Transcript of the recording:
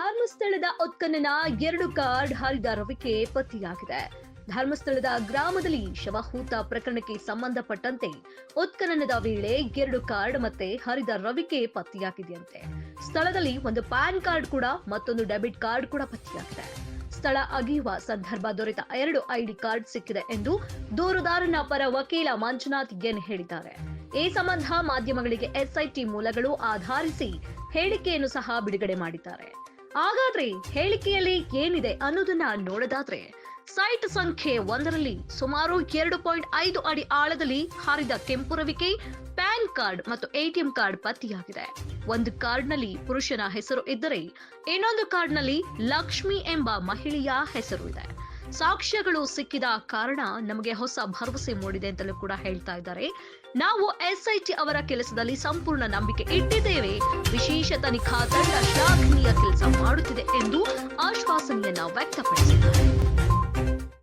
ಧರ್ಮಸ್ಥಳದ ಉತ್ಖನನ ಎರಡು ಕಾರ್ಡ್ ಹರಿದ ರವಿಕೆ ಪತ್ತೆಯಾಗಿದೆ. ಧರ್ಮಸ್ಥಳದ ಗ್ರಾಮದಲ್ಲಿ ಶವಹೂತ ಪ್ರಕರಣಕ್ಕೆ ಸಂಬಂಧಪಟ್ಟಂತೆ ಉತ್ಖನನದ ವೇಳೆ ಎರಡು ಕಾರ್ಡ್ ಮತ್ತೆ ಹರಿದ ರವಿಕೆ ಪತ್ತೆಯಾಗಿದೆಯಂತೆ. ಸ್ಥಳದಲ್ಲಿ ಒಂದು ಪ್ಯಾನ್ ಕಾರ್ಡ್ ಕೂಡ ಮತ್ತೊಂದು ಡೆಬಿಟ್ ಕಾರ್ಡ್ ಕೂಡ ಪತ್ತೆಯಾಗಿದೆ. ಸ್ಥಳ ಅಗೆಯುವ ಸಂದರ್ಭ ದೊರೆತ ಎರಡು ಐಡಿ ಕಾರ್ಡ್ ಸಿಕ್ಕಿದೆ ಎಂದು ದೂರುದಾರನ ಪರ ವಕೀಲ ಮಂಜುನಾಥ್ ಗೆನ್ ಹೇಳಿದ್ದಾರೆ. ಈ ಸಂಬಂಧ ಮಾಧ್ಯಮಗಳಿಗೆ ಎಸ್ಐಟಿ ಮೂಲಗಳು ಆಧರಿಸಿ ಹೇಳಿಕೆಯನ್ನು ಸಹ ಬಿಡುಗಡೆ ಮಾಡಿದ್ದಾರೆ. ಹಾಗಾದ್ರೆ ಹೇಳಿಕೆಯಲ್ಲಿ ಏನಿದೆ ಅನ್ನೋದನ್ನ ನೋಡೋದಾದ್ರೆ ಸೈಟ್ ಸಂಖ್ಯೆ ಒಂದರಲ್ಲಿ ಸುಮಾರು ಎರಡು ಪಾಯಿಂಟ್ ಐದು ಅಡಿ ಆಳದಲ್ಲಿ ಹಾರಿದ ಕೆಂಪುರವಿಕೆ ಪ್ಯಾನ್ ಕಾರ್ಡ್ ಮತ್ತು ಎಟಿಎಂ ಕಾರ್ಡ್ ಪತ್ತೆಯಾಗಿದೆ. ಒಂದು ಕಾರ್ಡ್ನಲ್ಲಿ ಪುರುಷನ ಹೆಸರು ಇದ್ದರೆ ಇನ್ನೊಂದು ಕಾರ್ಡ್ನಲ್ಲಿ ಲಕ್ಷ್ಮಿ ಎಂಬ ಮಹಿಳೆಯ ಹೆಸರು ಇದೆ. ಸಾಕ್ಷ್ಯಗಳು ಸಿಕ್ಕಿದ ಕಾರಣ ನಮಗೆ ಹೊಸ ಭರವಸೆ ಮೂಡಿದೆ ಅಂತಲೂ ಕೂಡ ಹೇಳ್ತಾ ಇದ್ದಾರೆ. ನಾವು ಎಸ್ಐಟಿ ಅವರ ಕೆಲಸದಲ್ಲಿ ಸಂಪೂರ್ಣ ನಂಬಿಕೆ ಇಟ್ಟಿದ್ದೇವೆ. ವಿಶೇಷ ತನಿಖಾ ತಂಡ ಶ್ಲಾಘನೀಯ ಕೆಲಸ ಮಾಡುತ್ತಿದೆ ಎಂದು ಆಶ್ವಾಸನೆಯನ್ನು ವ್ಯಕ್ತಪಡಿಸಿದ್ದಾರೆ.